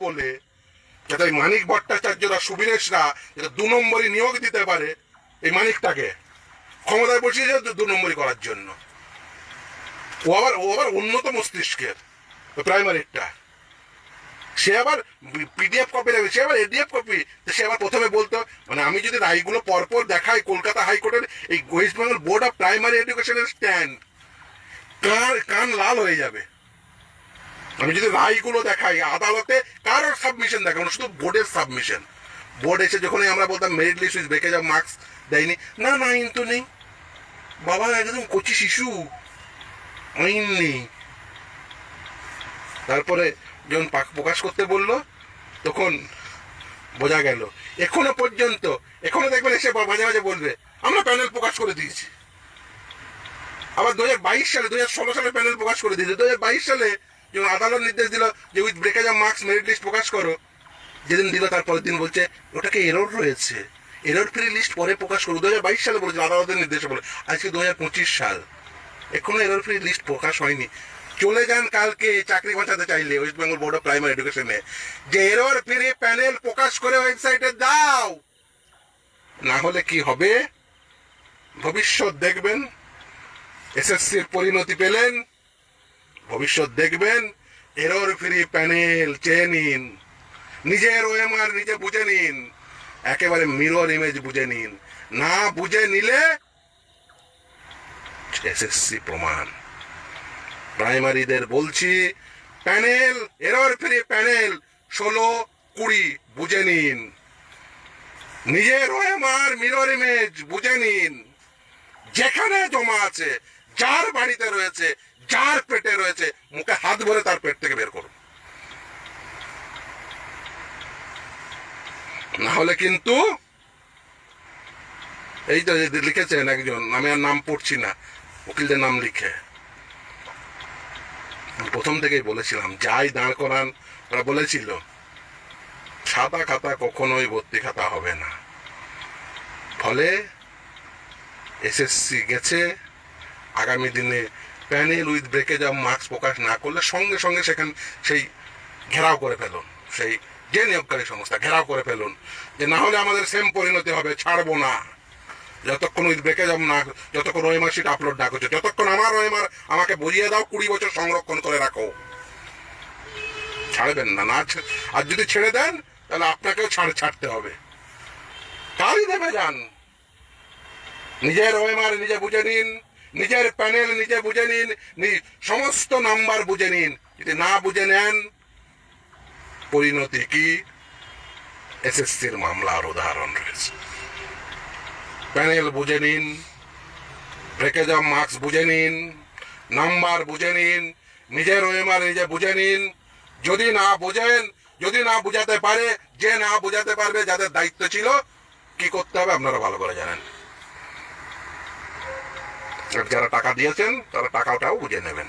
বলে যাতে মানিক ভট্টাচার্যরা, সুবীরেশরা যাতে দু নম্বরই নিয়োগ দিতে পারে এই মানিকটাকে। ক্ষমতায় বসিয়েছে দু নম্বরই করার জন্য। ও আবার ও আবার উন্নত মস্তিষ্কের প্রাইমারিটা। সে আবার পিডিএফ কপি রাখবে সে আবার এডিএফ কপি সে আবার প্রথমে বলতো মানে আমি যদি রায়গুলো পরপর দেখাই কলকাতা হাইকোর্টের এই West Bengal board of primary এডুকেশনের স্ট্যান্ড কান কান লাল হয়ে যাবে। আমি যদি রায়গুলো দেখাই আদালতে কারোর সাবমিশন দেখাবো না, শুধু বোর্ডের সাবমিশন বোর্ড এসে যখনই আমরা বলতাম merit list with breakage of marks দেয়নি। না না আইন তো নেই। বাবা একদম কচি শিশু। আইন নেই। তারপরে যখন পাক- প্রকাশ করতে বলল তখন বোঝা গেল এখনও পর্যন্ত এখনও দেখবেন এসে মাঝে মাঝে বলবে আমরা প্যানেল প্রকাশ করে দিয়েছি। আবার দু হাজার বাইশ সালে দু হাজার ষোলো সালে প্যানেল প্রকাশ করে দিয়েছে। দু হাজার বাইশ সালে যখন আদালত নির্দেশ দিল যে with breakage of marks merit list প্রকাশ করো। যেদিন দিল তার পরের দিন বলছে, ওটাকে এরর রয়েছে। এরর ফ্রি লিস্ট পরে প্রকাশ করো। দু হাজার বাইশ সালে বলেছিল, আদালতের নির্দেশে বলে, আজকে দু হাজার পঁচিশ সাল। এখনও এরর ফ্রি লিস্ট প্রকাশ হয়নি। চলে যান কালকে চাকরি বাঁচাতে চাইলে West Bengal board of primary এডুকেশনে যে এরর ফ্রি প্যানেল প্রকাশ করে ওয়েবসাইটে দাও। না হলে কি হবে? ভবিষ্যৎ দেখবেন। এসএসসির পরিণতি পেলেন। ভবিষ্যৎ দেখবেন এরর ফ্রি প্যানেল চেয়ে নিন। নিজের ওএমআর নিজে বুঝে নিন। একেবারে মিরর ইমেজ বুঝে নিন। না বুঝে নিলে এসএসসি প্রমাণ। প্রাইমারিদের বলছি প্যানেল এরর ফ্রি প্যানেল ষোলো, কুড়ি, বুঝে নিন। নিজের ওএমআর মিরর ইমেজ বুঝে নিন। যেখানে জমা আছে, যার বাড়িতে রয়েছে যার পেটে রয়েছে? মুখে হাত ভরে তার পেট থেকে বের করুন। না হলে কিন্তু এই তো লিখেছেন একজন, আমি আর নাম পড়ছি না, উকিলদের নাম লিখে। প্রথম থেকেই বলেছিলাম, যাই দাঁড় করান, ওরা বলেছিল সাদা খাতা কখনোই ভর্তি খাতা হবে না। ফলে এসএসসি গেছে, আগামী দিনে panel with breakage of marks প্রকাশ না করলে সঙ্গে সঙ্গে সেখান, সেই ঘেরাও করে ফেলুন। সেই যে নিয়োগকারী সংস্থা ঘেরাও করে ফেলুন। যে না হলে আমাদের সেম পরিণতি হবে, ছাড়বো না। যতক্ষণ উইথ ব্রেকেজ অফ না যতক্ষণ ওয়েমার শিট আপলোড না করছে, যতক্ষণ আমার ওয়েমার আমাকে বুঝিয়ে দাও, কুড়ি বছর সংরক্ষণ করে রাখো। ছাড়বেন না না আর যদি ছেড়ে দেন, তাহলে আপনাকেও ছাড়, ছাড়তে হবে। কালই দেবে যান। নিজের ওএমআর নিজে বুঝে নিন। নিজের প্যানেল, নিজে বুঝে নিন সমস্ত নাম্বার বুঝে নিন। যদি না বুঝে নেন, পরিণতি কি? এসএসসির মামলার উদাহরণ রয়েছে। প্যানেল বুঝে নিন, ব্রেকেজ অফ মার্কস বুঝে নিন, নাম্বার বুঝে নিন, নিজের ওএমআর নিজে বুঝে নিন। যদি না বুঝেন, যদি না বুঝাতে পারে, যে না বুঝাতে পারবে, যাদের দায়িত্ব ছিল, কি করতে হবে আপনারা ভালো করে জানেন। যারা টাকা দিয়েছেন তারা টাকাটাও বুঝে নেবেন।